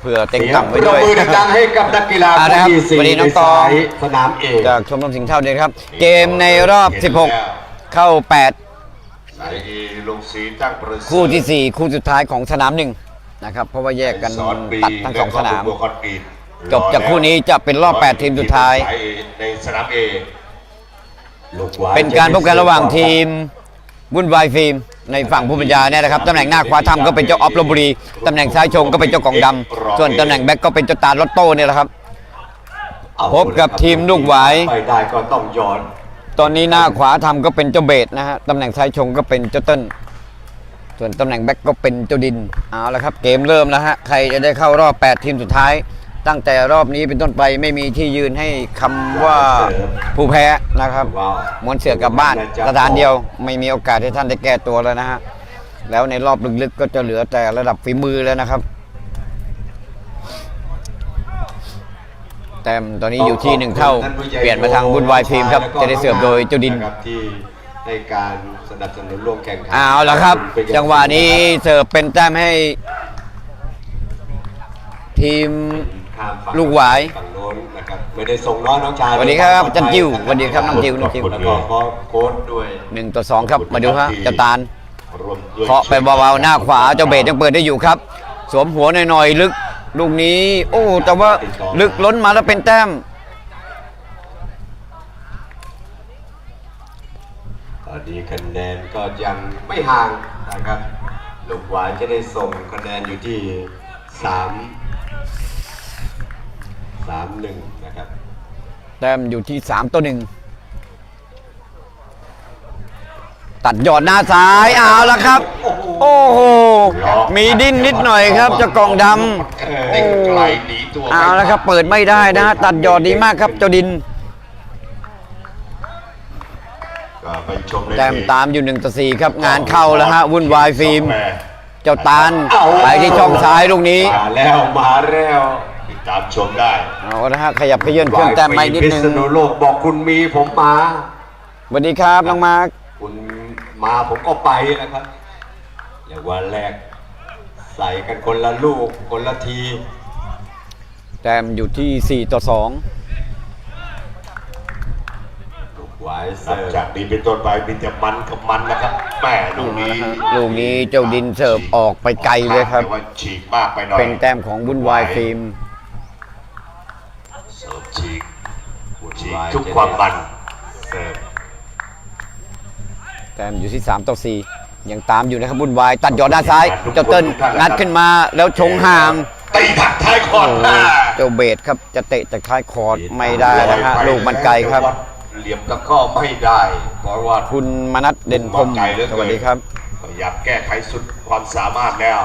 เผื่อเต็งเสียงต่ำปไว้รด้บวย มือดังๆให้กับนักกีฬาอ่าคู่นะครับที่สี่วันนี้น้ในองตองสายสนามเอกจากชมรมสิงห์เท่าเดียครับ เกมในรอบ 16 เข้าสายเอลงสีตั้งประเสริฐ8คู่ทีสี่ 4 คู่สุดท้ายของสนามหนึ่งนะครับ เพราะว่าแยกกันสอนบีตัดทั้งสองสนาม และก็บุคคลอีกจบจากคู่นี้จะเป็นรอบ8ทีมสุดท้ายสเอในสนามเอลูกหวานเป็นการพบกันระหว่างทีมวุ่นวายฟิล์ม ในฝั่งผู้บรรยาเนี่ยนะครับตำแหน่งหน้าขวาทำก็เป็นเจ้าออฟลพบุรีตำแหน่งซ้ายชงก็เป็นเจ้ากองดำส่วนตำแหน่งแบ็กก็เป็นเจ้าตาลลอตโต้เนี่ยแหละครับพบกับทีมลูกหวายไปได้ก็ต้องย้อน ตอนนี้หน้าขวาทำก็เป็นเจ้าเบสนะฮะตำแหน่งซ้ายชงก็เป็นเจ้าเติ้ลส่วนตำแหน่งแบ็กก็เป็นเจ้าดินเอาละครับ เกมเริ่มแล้วฮะใครจะได้เข้ารอบ 8 ทีมสุดท้าย ตั้งแต่รอบนี้เป็นต้นไปไม่มีที่ยืนให้คำว่าผู้แพ้นะครับว้าวมวนเสือกลับบ้านสถานเดียวไม่มีโอกาสให้ท่านได้แก้ตัวแล้วนะฮะแล้วในรอบลึกๆก็จะเหลือแต่ระดับฝีมือแล้วนะครับ แต้มตอนนี้อยู่ที่หนึ่งเท่า เปลี่ยนมาทางบุญวายฟิล์มครับ จะได้เสิร์ฟโดยเจ้าดินะครับที่ให้การสนับสนุนร่วมแข่งขันเอาละครับ จังหวะนี้เสิร์ฟเป็นแต้มให้ ทีมข้ามฝั่ง ลูกหวายฝั่งโน้นนะครับไม่ได้ส่งน้องน้องชายสวัสดีครับจันจิวสวัสดีครับน้องจิวน้องจิวแล้วก็ขอโค้ดด้วยหนึ่งต่อสองครับมาดูฮะเจ้าตาลรวมด้วยเคาะไปเบาๆหน้าขวาเจ้าเบสยังเปิดได้อยู่ครับ สวมหัวหน่อยๆลึกลูกนี้ โอ้แต่ว่าลึกล้นมาแล้วเป็นแต้มตอนนี้คะแนนก็ยังไม่ห่างนะครับลูกหวายจะได้ส่งคะแนนอยู่ที่สาม สามหนึ่งนะครับแต้มอยู่ที่3ต่อหนึ่งตัดยอดหน้าซ้ายเอาละครับ โอ้โห มีดิ้นนิดหน่อยครับเจ้ากองดเด้งไกลหนีตัวำเอาละครับ เปิดไม่ได้นะฮะตัดยอดดีมากครับเจ้าดินก็ไปชมในแต้มตามอยู่1ต่อ4ครับงานเข้าแล้วฮะวุ่นวายฟิล์ม เจ้าตาลเอาไปที่ช่องซ้ายลูกนี้ มาแล้วมาแล้ว ติดตามชมได้เอาละฮะขยับขยื่นเครื่องแต้มไม่นิดนึงพิษณุโลกบอกคุณมีผมมาสวัสดีครับน้องมาร์คคุณมาผมก็ไปนะครับอย่างวันแรกใส่กันคนละลูกคนละที แต้มอยู่ที่ 4 ต่อลูกหวายหลัเสิงร์ฟจากนี้เป็นต้นไปมีแต่มันกับมันนะครับแม่ลูก2นี้ลูกนี้เจ้าดินเสิร์ฟออกไปไกลเลยครับแต่ว่าฉีกมากไปหน่อยเป็นแต้มของวุ่นวายฟิล์ม เสิร์ฟฉีกฉีก ทุกความมันเสิร์ฟแต้มอยู่ที่ 3 ต่อ 4 ยังตามอยู่นะครับวุ่นวาย ตัดยอดด้านซ้าย เจ้าเติ้ลงัดขึ้นมาแล้วชงห่างตีถักท้ายคอร์ดหน้าเจ้าเบสครับจะเตะจากท้ายคอร์ดไม่ได้นะฮะลูกมันไกลครับ เหลี่ยมตะกร้อไม่ได้เพราะว่าคุณมนัทเด่นพรหมไกลเหลือสเกินวัสดีครับพยายามแก้ไขสุดความสามารถแล้ว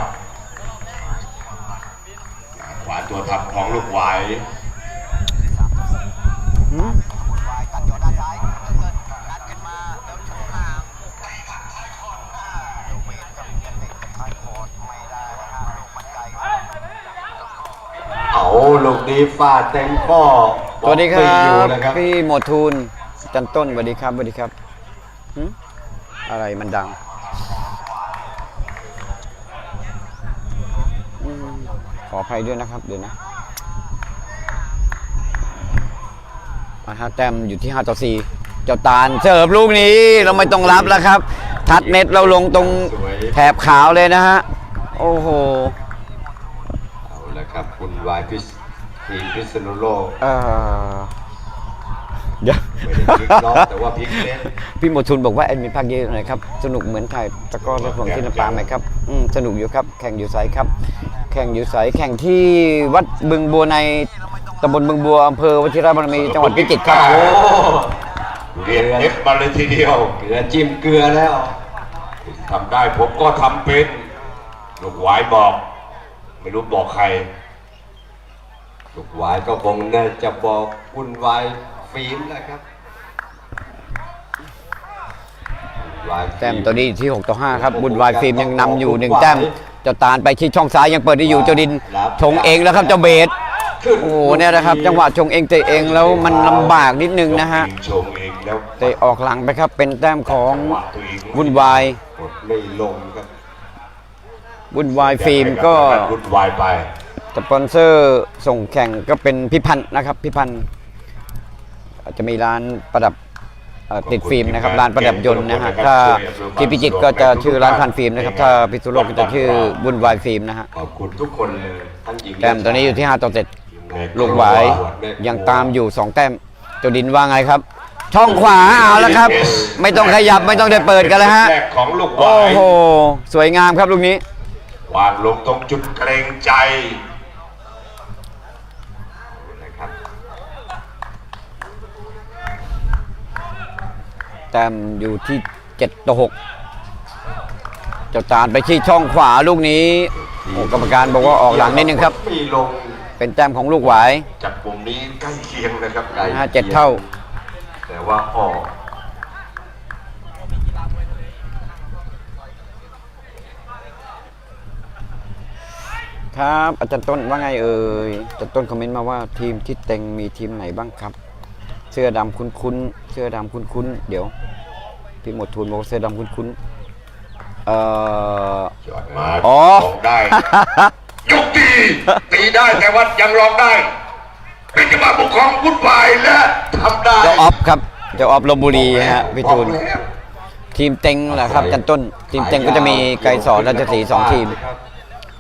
ขวาตัวทำของลูกหว อาลูกนี้ฟาดเต็มข้อสวัสดีครัไม่อยู่บนะครับพี่หมวดทูลจันต้นสวัสดีครับสวัสดีครับหึอะไรมันดังอืมขออภัยด้วยนะครับเดี๋ยวนะมาฮะแต้มอยู่ที่5ต่อ4เจ้าตาลเสิร์ฟลูกนี้เราไม่ต้องรับแล้วครับ ทัดเน็ตเราลงตรงแถบขาวเลยนะฮะ โอ้โห เอาละครับคุณ วายพิษทีมพิษณุโลกเอ่อเดี๋ยวไม่ได้พลิกล็อกแต่ว่าพลิกเล่น พี่หมดทุนบอกว่าแอดมินภาคเยอะหน่อยครับ สนุกเหมือนถ่ายตะกร้อและผมที่ลำปางไหมครับอืมสนุกอยู่ครับ แข่งอยู่ไสครับ แข่งอยู่ไสแข่งที่วัดบึงบัวในตำบลบึงบัวอำเภอวชิรบารมีจังหวัดพิจิตรครับโอ้เรียนเอฟมาเลยทีเดียว เกลือจิ้มเกลือแล้วทำได้ผมก็ทำเป็น ลูกหวายบอก ไม่รู้บอกใคร ลูกหวายก็คงน่าจะบอกคุณวายฟิล์มนะครับคุณวายฟิล์แต้มตัวนี้ที่6ต่อ5ครับบุญวายฟิล์มยังนำอยู่หนึ่งแต้มเจ้าตาลไปที่ช่องซ้ายยังเปิดได้อยู่เจ้าดินชงเองแล้วครับเจ้าเบสขึ้นโอ้โหเนี่ยนะครับ จังหวะชงเองเตะเองแล้วมันลำบากนิดนึงนะฮะชงเองแล้วเตะออกหลังไปครับเป็นแต้มของจังหวะตัวเองวุ่นวายกดไม่ลงครับวุ่นวายฟิล์มก็วุ่นวายไป สปอนเซอร์ส่งแข่งก็เป็นพิพันธ์นะครับพิพันธ์จะมีร้านประดับเอ่อติดฟิล์มนะครับร้านประดับยนต์นะฮะถ้าที่พิจิตรก็จะชื่อร้านพันฟิล์มนะครับถ้าพิษณุโลกก็จะชื่อบุญวายฟิล์มนะฮะขอบคุณทุกคนเลยทั้งหญิงและแต้มตอนนี้อยู่ที่5ต่อ7ชายลูกหวายยังตามอยู่ 2 แต้มเจ้าดินว่าไงครับ ช่องขวาเอาแล้วครับ ไม่ต้องขยับไม่ต้องได้เปิดกันแล้วฮะแรกของลูกหโอ้วายโหสวยงามครับลูกนี้วางลงตรงจุดเกรงใจ นะครับ แต้มอยู่ที่ 7 ต่อ 6 เจ้าตาลไปที่ช่องขวาลูกนี้โอ้กรรมการบอกว่าออกหลังนิดนึงครับ มีลงเป็นแต้มของลูกหวายจากมุมนี้ใกล้เคียงนะครับไกลนะฮะเจ็ดเท่า แต่ว่าออกครับ อาจารย์ต้นว่าไงเอ่ยอาจารย์ต้นคอมเมนต์มาว่าทีมที่เต็งมีทีมไหนบ้างครับเสื้อดำคุ้นๆ เสื้อดำคุ้นๆ เดี๋ยว พี่หมวดทูลบอกว่าเสื้อดำคุ้นๆ เอ่อ ยอดมาอ๋อ ลองได้ยกตีตีได้แต่ว่ายังลองได้ เป็นจังหวะปกครองวุ่นวายและทำได้เจ้าออฟครับ เจ้าออฟลบบุรีฮะพี่ทูลบอกแล้วทีมเต็งแหละครับอาจันต้น ทีมเต็งก็จะมีไกรสอนราชสีห์สองทีม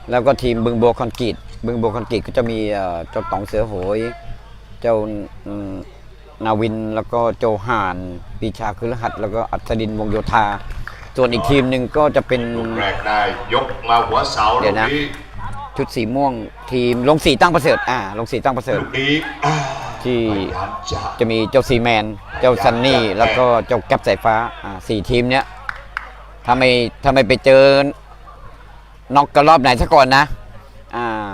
แล้วก็ทีมบึงบัวคอนกรีตบึงบัวคอนกรีตก็จะมีเอ่อเจ้าต๋องเสือโหย เจ้าอืม นาวินแล้วก็โจห่านปีชาคือรหัส แล้วก็อัศดินวงโยธา ส่วนอีกทีมหนึ่งก็จะเป็นลูกแรกได้ยกมาหัวเสาเดี๋ลูยวกนะนี้ชุดสีม่วงทีมลงสีตั้งประเสริฐอ่าลงสีตั้งประเสริฐลูกนี้อ่าที่พยายามจะจะมีเจ้าซีแมน เจ้าซันนี่ แล้วก็เจ้าแก๊ปสายฟ้าอ่าสี่ทีมเนี้ยถ้าไม่ถ้าไม่ไปเจอน็อกกันรอบไหนซะก่อนนะ อ่า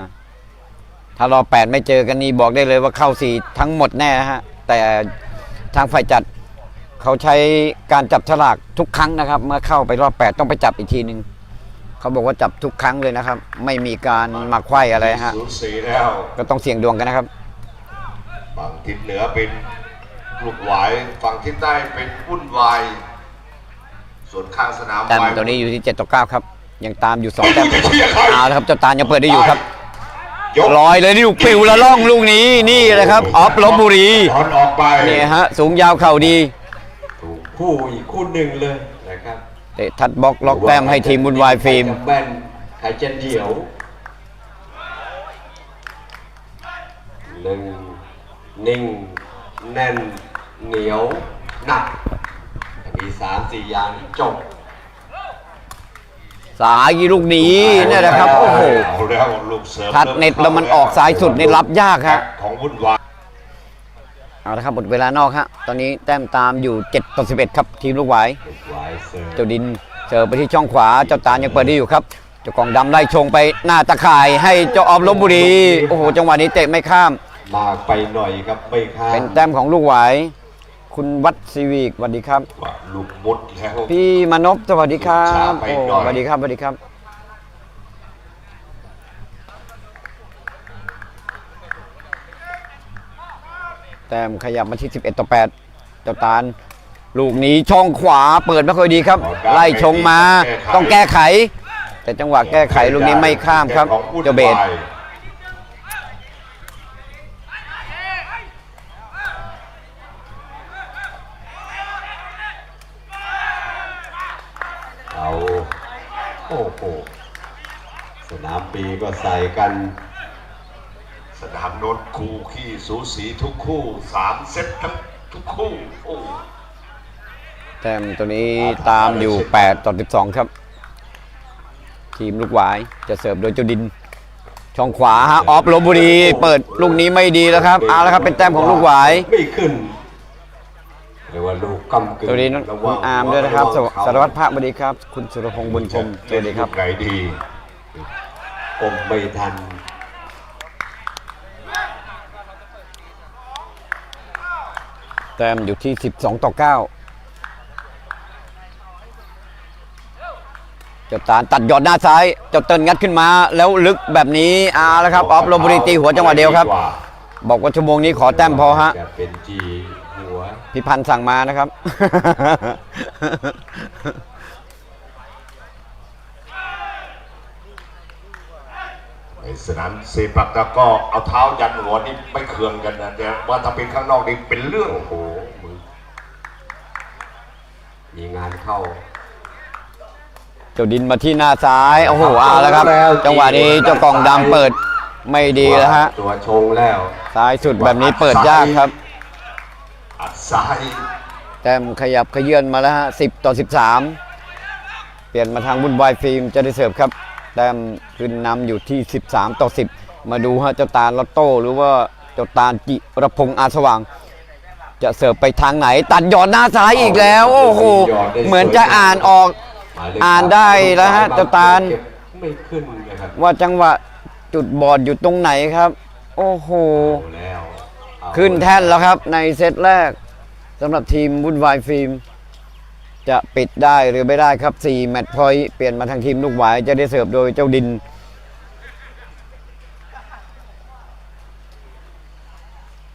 ถ้ารอบแปดไม่เจอกันนี่บอกได้เลยว่าเข้าสี่ทั้งหมดแน่ฮะแต่ทางฝ่ายจัดเขาใช้การจับฉลากทุกครั้งนะครับ เมื่อเข้าไปรอบแปดต้องไปจับอีกทีหนึ่งเขาบอกว่าจับทุกครั้งเลยนะครับ ไม่มีการหมักไขว้อะไรฮะสูสีแล้วก็ต้องเสี่ยงดวงกันนะครับฝั่งทิศเหนือเป็นลูกหวายฝั่งทิศใต้เป็นวุ่นวายส่วนข้างสนามแต้มวายตัวนี้อยู่ที่7ต่อ9ครับ ยังตามอยู่2แต้มไม่รู้จะเชียร์ใครเอาละครับเจ้าตาลยังเปิดได้อยู่ครับ ยกลอยเลยนี่ลูกปิวละล่องลูกนี้นี่เลยครับออฟลบบุรีถอนออกไปนี่ฮะสูงยาวเข่าดีถูกคู่อีกคู่หนึ่งเลยนะครับเตะทัดบล็อกล็อกแต้มให้ทีมบุญวายฟิล์มใครจะแม่นใครจะเดี่ยวหนึ่งนิ่งแน่นเหนียวหนักมีสามสี่อย่างที่จบ สายลูกนี้เนี่ยนะครับโอ้โหเอาแล้วลูกเสริมทัดเน็ตแล้วมันออกซ้ายสุดนี่รับยากฮะของวุ่นวายเอาละครับหมดเวลานอกฮะตอนนี้แต้มตามอยู่7ต่อ11 ครับทีมลูกหวายลูกหวายเสิร์ฟเจ้าดินเสิร์ฟไปที่ช่องขวาเจ้าตาลยังเปิดได้อยู่ครับเจ้ากองดำไล่ชงไปหน้าตะข่ายให้เจ้าออฟลบบุรีโอ้โหจังหวะนี้เตะไม่ข้ามมากไปหน่อยครับไม่ข้ามเป็นแต้มของลูกหวาย คุณวัดซีวิกสวัสดีครับ ว่าลูกมุดแล้วพี่มานพสวัสดีครับช้าไปโอ้หน่อยสวัสดีครับสวัสดีครับ แต้มขยับมาที่ 11 ต่อ 8 เจ้าตาล ลูกนี้ช่องขวาเปิดไม่ค่อยดีครับ ไล่ชงมา ต้องแก้ไข แต่จังหวะแก้ไขลูกนี้ไม่ข้ามครับของวุ่นเจ้าเบส วาย เอาโอ้โหสนามปี ก็ใส่กัน สนามโน้นคู่ขี้สูสีทุกคู่สามเซตทั้งทุกคู่โอ้แต้มตัวนี้ตามอยู่ 8 ต่อ 12 ครับ ทีมลูกหวายจะเสิร์ฟโดยเจ้าดิน ช่องขวาฮะออฟลบบุรี เปิดลูกนี้ไม่ดีแล้วครับเอาละครับเป็นแต้มของลูกหวายไม่ขึ้นเรียกว่าลูกกำกึ่งสวัสดีน้องคุณอาร์มด้วยนะครับสวสารวัตรพระสวัสดีครับ คุณสุรพงษ์บุญชมสวัสดีครับเล่นลูกไหนดี อมไม่ทัน แต้มอยู่ที่ 12 ต่อ 9 เจ้าตาลตัดยอดหน้าซ้าย เจ้าเติ้ลงัดขึ้นมา แล้วลึกแบบนี้เอาละครับ ออฟลบบุรีตีหัวจังหวะเดียวครับ บอกว่าชั่วโมงนี้ขอแต้มพอฮะจะเป็นจีหัวพี่พันธ์สั่งมานะครับ ไอ้สนามเซปักตะก็เอาเท้ายันหัวนี่ไม่เคืองกันนะแต่ว่าถ้าเป็นข้างนอกนี่เป็นเรื่องโอ้โหมึงมีงานเข้า เจ้าดินมาที่หน้าซ้ายโอ้โหเอาแล้วครับจังหวะนี้เจ้ากล่องดำเปิดไม่ดีแล้วฮะตัวชงแล้วซ้ายสุดแบบนี้เปิดยากครับ อัดซ้ายแต้มขยับขยื่นมาแล้วฮะสิต่อ 13 เปลี่ยนมาทางบุญวายฟิล์มจะได้เสิร์ฟครับ แต้มขึ้นนำอยู่ที่ 13 ต่อ 10 มาดูฮะเจ้าตาลลอตโต้หรือว่าเจ้าตาลจิรพงษ์อาสว่าง จะเสิร์ฟไปทางไหน ตัดหยอดหน้าซ้ายอีกแล้ว โอ้โหเหมือนจะอ่านออกอ่านได้แล้วฮะเจ้าตาลว่าจังหวะจุดบอดอยู่ตรงไหนครับ โอ้โหขึ้นแท่นแล้วครับในเซตแรกสำหรับทีมวุ่นวายฟิล์ม จะปิดได้หรือไม่ได้ครับ 4 แมตช์พอยต์เปลี่ยนมาทางทีมลูกหวายจะได้เสิร์ฟโดยเจ้าดิน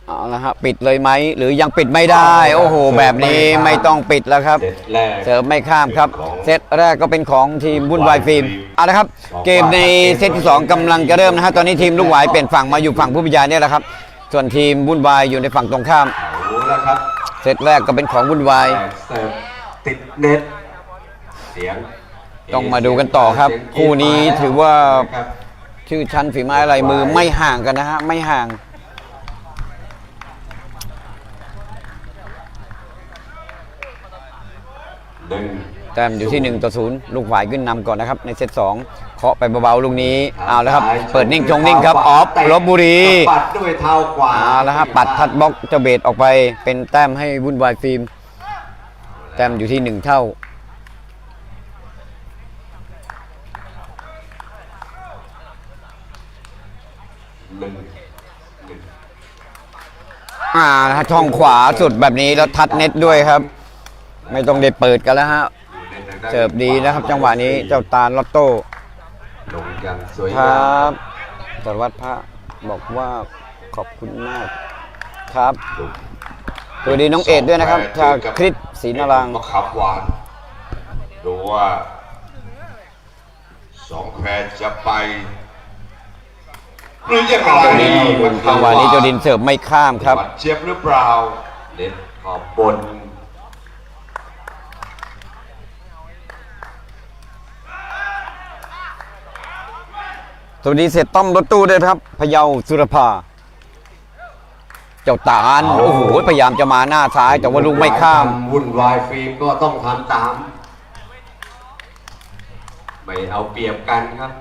เอาละฮะปิดเลยไหม หรือยังปิดไม่ได้ โอ้โห แบบนี้ไม่ต้องปิดแล้วครับ เสร็จแรกเสิร์ฟไม่ข้ามครับ เซตแรกก็เป็นของทีมวุ่นวายฟิล์มเอาละครับ เกมในเซตที่ 2กำลังจะเริ่มนะฮะตอนนี้ทีมลูกหวายเปลี่ยนฝั่งมาอยู่ฝั่งผู้บรรยายเนี่ยแหละครับ ส่วนทีมวุ่นวายอยู่ในฝั่งตรงข้ามเอาแล้วครับเซตแรกก็เป็นของวุ่นวายแรกเสิร์ฟ ติดเน็ตเสียงต้องมาดูกันต่อครับเสียงคู่นี้ถือว่านะครับชื่อชั้นฝีไม้ลายมือไม่ห่างกันนะฮะ ไม่ห่างหนึ่งแต้มอยู่ที่ 1 ต่อ 0 ลูกหวายขึ้นนำก่อนนะครับ ในเซต2เคาะไปเบาๆ ลูกนี้ เอาแล้วครับ เปิดนิ่งจงนิ่งครับออฟลบบุรีปัดด้วยเท้าขวาเอาแล้วครับปัดทัดบล็อกเจ้าเบสออกไปเป็นแต้มให้วุ่นวายฟิล์ม แต้มอยู่ที่หนึ่งหนึ่งอ่านะฮะช่องขวาสุดแบบนี้แล้วทัดเน็ตด้วยครับ ไม่ต้องได้เปิดกันแล้วฮะ เสิร์ฟดีนะครับ จังหวะนี้เจ้าตาลลอตโต้ลงอย่างสวยครับสารวัตรพระบอกว่าขอบคุณมากครับ ตัวดีน้องเอ็ดด้วยนะครับชาคริสศรีนารางค์มะขามหวานดูว่าสองแควจะไปหรือยังไงเจ้าดินจังหวะนี้เจ้าดินเสิร์ฟไม่ข้ามครับหวัดเชียบหรือเปล่าเน็ตขอบบนตัวนี้เสร็จต้อมรถตู้ด้วยครับพะเยาสุรภา เจ้าตาลโอ้โหพยายามจะมาหน้าซ้าย แต่ว่าลูกไม่ข้าม วุ่นวายฟิล์มก็ต้องทำตาม ไม่เอาเปรียบกันครับ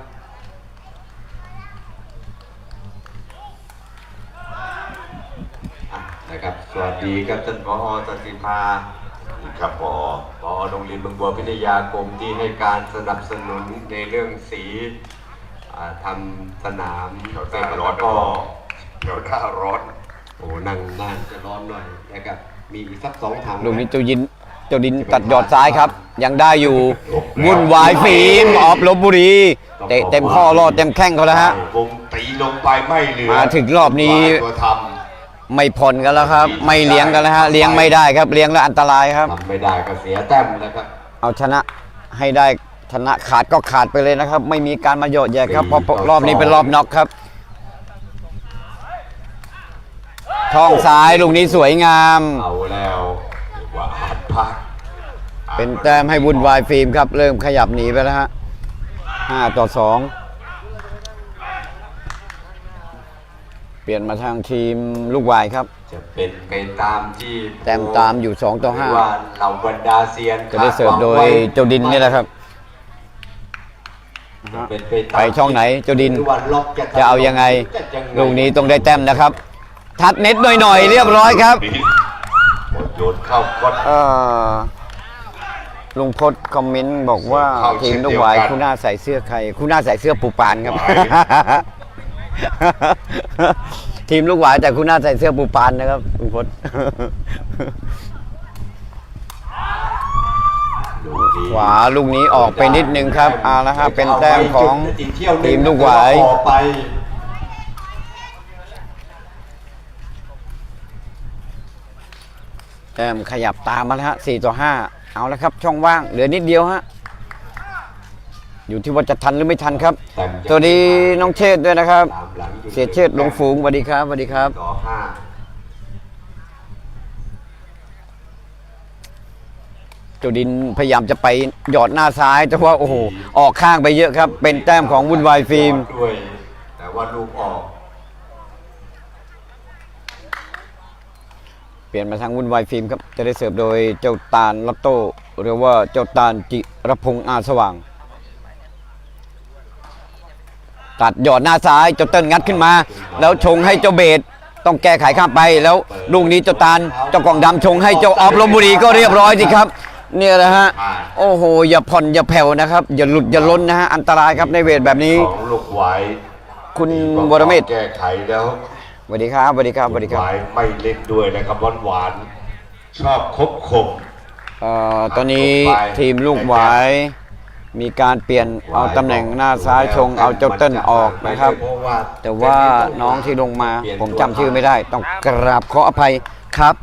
อะนะครับ สวัสดีครับท่านผอตันติภาครับพอผอโรงเรียนบางบัวพิทยากรมที่ให้การสนับสนุนในเรื่องสีอ่าทำสนามเดี๋ยวหเตะน้าตะร้อนกร้อเดี๋ยวหน้าร้อน โอ้นั่งนานจะร้อนหน่อยนะครับมีอีกสักสองถังลูกนี้เจ้ายินเจ้าดินตัดยอดซ้ายครับ ยังได้อยู่วุ่นวายฟิล์มออฟลบบุรีเตะเต็มข้อรอดเต็มแข้งเขาแล้วฮะวงตีลงไปไม่เหลือมาถึงรอบนี้ตัวทไม่ผ่อนกันแล้วครับ ไม่เลี้ยงกันแล้วฮะเลี้ยงไม่ได้ครับเลี้ยงแล้วอันตรายครับทำไม่ได้ก็เสียแต้มนะครับเอาชนะให้ได้ชนะขาดก็ขาดไปเลยนะครับ ไม่มีการมาโยดแยกครับเพราะรอบนี้เป็นรอบน็อกครับ ช่องซ้ายลูกนี้สวยงาม เอาแล้วำว่าอาจพลาดเป็นแต้มให้วุ่นวายฟิล์มครับ เริ่มขยับหนีไปแล้วฮะห้าต่อสองเปลี่ยนมาทางทีมลูกวายครับ จะเป็นไปตามที่แต้มตามอยู่2ต่อห้าหรืว่าเหล่าบรรดาเซียนจะได้เสิร์ฟโดยเจ้าดินนี่แหละครับจะเป็นไปตามไปช่องไหนเจ้าดินหรือว่าล็อกจะเอายังไงจะยังไง ลูกนี้ต้องได้แต้มนะครับ ทัดเน็ตหน่อยๆ เรียบร้อยครับนี่หมดโยนเข้าก็เอ่อลุงพศคอมเมนต์บอกว่าเข้าทีมเช่นลูกเดียววายกันคู่หน้าใส่เสื้อใครคู่หน้าใส่เสื้อปูปานครับหวายทีมลูกหวายแต่คู่หน้าใส่เสื้อปูปานนะครับลุงพศลูกนี้ขวาลูกนี้ออกไปนิดนึงครับเอาละครับเป็นแต้มของอีกเที่ยวหนึ่งทีมลูกหวาย ออกไปแต้มขยับตามมาแล้วฮะ4ต่อ5เอาแล้วครับ ช่องว่างเหลือนิดเดียวฮะอยู่ที่ว่าจะทันหรือไม่ทันครับแต้มจะสวัสดีน้องเชษฐ์ด้วยนะครับตามหลังอยู่เสียเชษฐ์ลงฝูงสวัสดีครับสวัสดีครับต่อห้าเจ้าดินพยายามจะไปหยอดหน้าซ้าย แต่ว่าโอ้โหออกข้างไปเยอะครับ เป็นแต้มของวุ่นวายฟิล์มด้วยแต่ว่าลูกออก เปลี่ยนมาทางวุ่นวายฟิล์มครับ จะได้เสิร์ฟโดยเจ้าตาลลอตโต้หรือว่าเจ้าตาลจิรพงษ์อาสว่าง ตัดหยอดหน้าซ้ายเจ้าเติ้ลงัดขึ้นมา แล้วชงให้เจ้าเบสต้องแก้ไขข้ามไปแล้วลูกนี้เจ้าตาลเจ้ากล่องดำชงให้เจ้าออฟลมบุรีก็เรียบร้อยสิครับ เนี่ยนะฮะโอ้โหอย่าผ่อนอย่าแผ่วนะครับ อย่าหลุดอย่าล้นนะฮะอันตรายครับในเวทแบบนี้ของลูกไหวคุณวรเมธแก้ไขแล้ว สวัสดีครับสวัสดีครับสวัสดีครับหวายไม่เล่นด้วยนะครับหวานหวานๆชอบคบขบเอ่อตอนนี้ทีมลูกหวายมีการเปลี่ยนเอาตำแหน่งหน้าซ้ายชงเอาเจ้าเติ้ลออกนะครับเพราะว่าแต่ว่าน้องที่ลงมาผมจำชื่อไม่ได้ ต้องกราบขออภัยครับ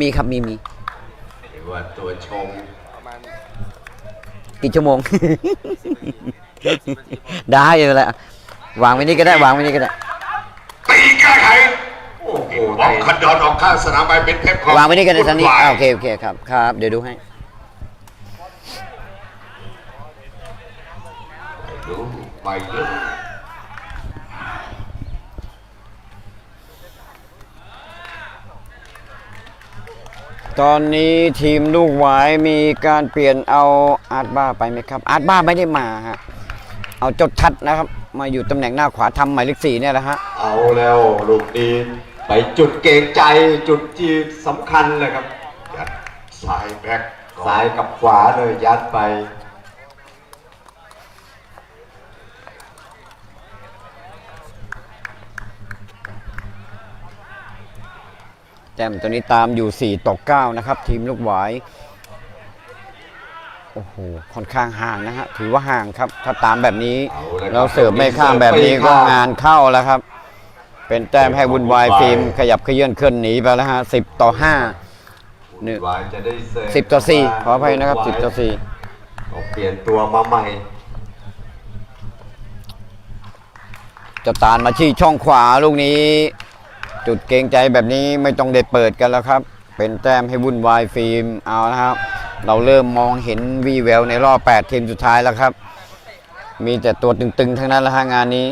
มีครับมีมีหรือว่าตัวชงกี่ชั่วโมง ได้เลยแหละวางไว้นี่ก็ได้วางไว้นี่ก็ได้ ตีแก้ไขโอ้โหบอลคันดอนออกข้างสนามไปเป็นเพชรของวางไว้นี่ก็ได้ตอนนี้วุ่วายอ่าโอเคโอเคครับครับ เดี๋ยวดูให้ดูไปเยอะตอนนี้ทีมลูกหวายมีการเปลี่ยนเอาอาร์ตบ้าไปไหมครับ อาร์ตบ้าไม่ได้มาฮะเอาเจ้าทัดนะครับ มาอยู่ตำแหน่งหน้าขวาทำหมายเลขสี่เนี่ยแหละฮะ เอาแล้วลูกดี ไปจุดเกรงใจจุดที่สำคัญเลยครับยัดซ้ายแบ็คก่อนซ้ายกับขวาเลยยัดไป แต้มตัวนี้ตามอยู่ 4ต่อ9นะครับ ทีมลูกหวายโอ้โหค่อนข้างห่างนะฮะถือว่าห่างครับ ถ้าตามแบบนี้ เอาละครับเราเสิร์ฟไม่ข้ามแบบนี้ก็งานเข้าแล้วครับ เป็นแต้มให้วุ่นวายฟิล์มขยับเขยื่อนเคลื่อนหนีไปแล้วฮะ10ต่อ5เนี่ยวายจะได้เสิร์ฟ10ต่อ4ขออภัยนะครับ10ต่อออกเปลี่ยนตัวมาใหม่4จะตานมาที่ช่องขวาลูกนี้ จุดเกรงใจแบบนี้ไม่ต้องได้เปิดกันแล้วครับ เป็นแต้มให้วุ่นวายฟิล์มเอานะครับ เราเริ่มมองเห็นวีแววในรอบ 8 ทีมสุดท้ายแล้วครับ มีแต่ตัวตึงๆ ทั้งนั้นแล้วฮะงานนี้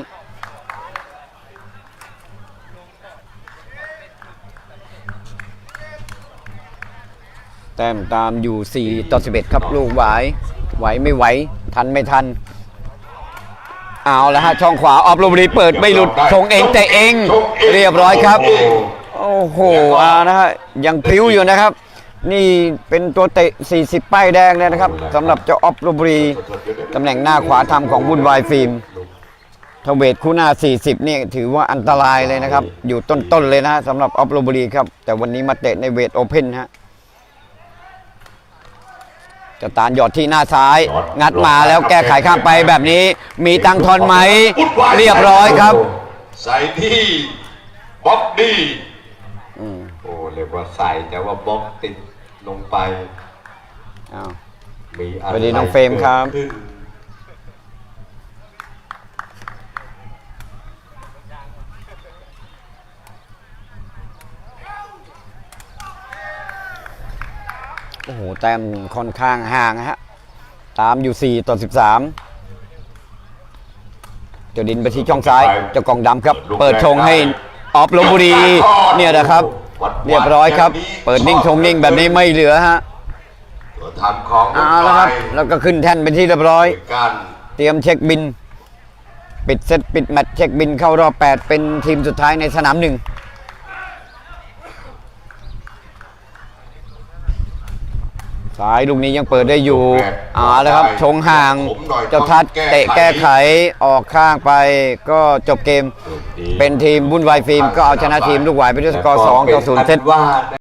แต้มตามอยู่ 4 ต่อ 11 ครับลูกหวายไหวไม่ไหว ทันไม่ทัน เอาแล้วฮะ ช่องขวาออฟโรบรีเปิดไม่หลุดชงเองแต่เอง เรียบร้อยครับ โอ้โหอานะฮะ ยังพิ้วอยู่นะครับ นี่เป็นตัวเตะ 40 ป้ายแดงเลยนะครับสำหรับเจ้าออฟโรบรีตำแหน่งหน้าขวาทำของบุญวายฟิล์มทเวทคู่หน้า 40 นี่ถือว่าอันตรายเลยนะครับ อยู่ต้นๆเลยนะฮะสำหรับออฟโรบรีครับ แต่วันนี้มาเตะในเวทโอเพ่นฮะ เจะตานหยอดที่หน้าซ้าย งัดมาแล้วแก้ไขข้ามไปแบบนี้ มีตังทอนไหม เรียบร้อยครับ ใส่ที่บ๊อบดี้โอ้เรียกว่าใส่แต่ว่าบล็อกติดลงไปอ้าวมีอะไรสวัสดีน้องเฟรมครับกิดขึ้น โอ้โห แต้มค่อนข้างห่างฮะ ตามอยู่ 4 ต่อ 13 เจ้าดินไปที่ช่องซ้าย เจ้ากองดำครับ เปิดชงให้ออฟลบบุรี เนี่ยนะครับ เรียบร้อยครับ เปิดนิ่งชงนิ่งแบบนี้ไม่เหลือฮะตัวทำของเอาแล้วครับ แล้วก็ขึ้นแท่นเป็นที่เรียบร้อยการเตรียมเช็คบิน ปิดเซตปิดแมตช์เช็คบินเข้ารอบ 8 เป็นทีมสุดท้ายในสนามหนึ่ง สายลูกนี้ยังเปิดได้อยู่เอาแล้วครับชงห่างเจ้าทัดเตะแก้ไขออกข้างไปก็จบเกม เป็นทีมบุญวายฟิล์มก็เอาชนะทีมลูกหวายไปด้วยสกอร์2ต่อ0เซตว่า